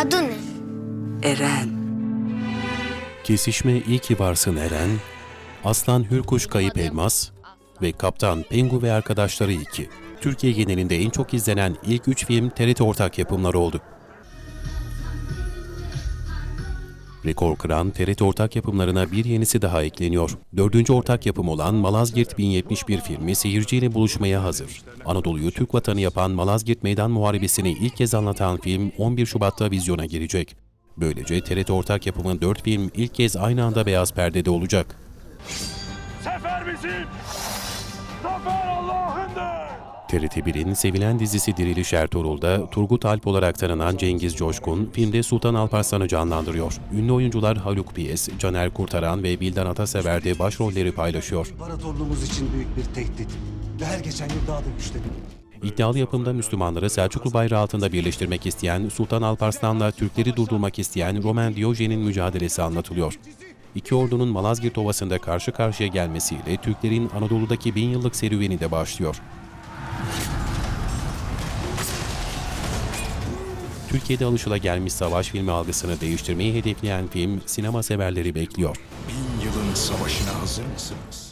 Adı ne? Eren. Kesişme İyi ki varsın Eren, Aslan Hürkuş Kayıp Elmas ve Kaptan Pengu ve Arkadaşları 2. Türkiye genelinde en çok izlenen ilk 3 film TRT ortak yapımları oldu. Rekor kıran TRT ortak yapımlarına bir yenisi daha ekleniyor. Dördüncü ortak yapım olan Malazgirt 1071 filmi seyirciyle buluşmaya hazır. Anadolu'yu Türk vatanı yapan Malazgirt Meydan Muharebesi'ni ilk kez anlatan film 11 Şubat'ta vizyona girecek. Böylece TRT ortak yapımı 4 film ilk kez aynı anda beyaz perdede olacak. Sefer bizim! Zafer Allah'ındır! TRT1'in sevilen dizisi Diriliş Ertuğrul'da Turgut Alp olarak tanınan Cengiz Coşkun, filmde Sultan Alparslan'ı canlandırıyor. Ünlü oyuncular Haluk Piyes, Caner Kurtaran ve Bildan Atasever de başrolleri paylaşıyor. İmparatorluğumuz için büyük bir tehdit. Ve her geçen yıl daha da güçleniyor. İddialı yapımda Müslümanları Selçuklu bayrağı altında birleştirmek isteyen Sultan Alparslan'la Türkleri durdurmak isteyen Roman Diyojen'in mücadelesi anlatılıyor. İki ordunun Malazgirt Ovası'nda karşı karşıya gelmesiyle Türklerin Anadolu'daki bin yıllık serüveni de başlıyor. Türkiye'de alışılagelmiş savaş filmi algısını değiştirmeyi hedefleyen film sinema severleri bekliyor. Bin yılın savaşına hazır mısınız?